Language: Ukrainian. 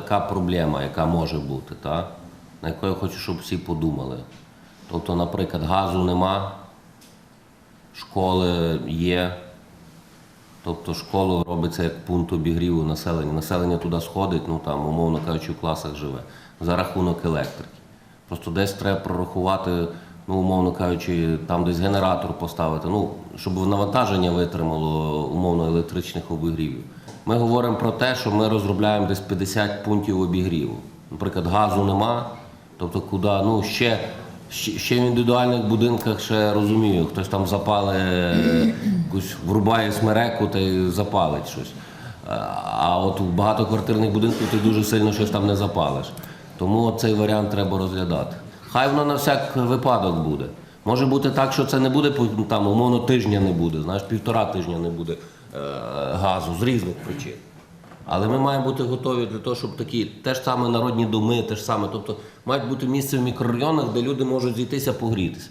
така проблема, яка може бути, та? на яку я хочу, щоб всі подумали. Тобто, наприклад, газу нема, школи є. Тобто школа робиться як пункт обігріву населення. Населення туди сходить, ну там, умовно кажучи, в класах живе за рахунок електрики. Просто десь треба прорахувати, ну, умовно кажучи, там десь генератор поставити, ну, щоб навантаження витримало умовно електричних обігрівів. Ми говоримо про те, що ми розробляємо десь 50 пунктів обігріву. Наприклад, газу нема, тобто куди, ну, ще, ще, в індивідуальних будинках ще розумію, хтось там запалить, е, якусь врубає смереку та й запалить щось. Е, А от у багатоквартирних будинках ти дуже сильно щось там не запалиш. Тому цей варіант треба розглядати. Хай воно на всяк випадок буде. Може бути так, що це не буде там, умовно тижня не буде, знаєш, півтора тижня не буде е, газу з різних причин. Але ми маємо бути готові для того, щоб такі те ж саме народні доми, те ж саме, тобто мають бути місце в мікрорайонах, де люди можуть зійтися погрітися.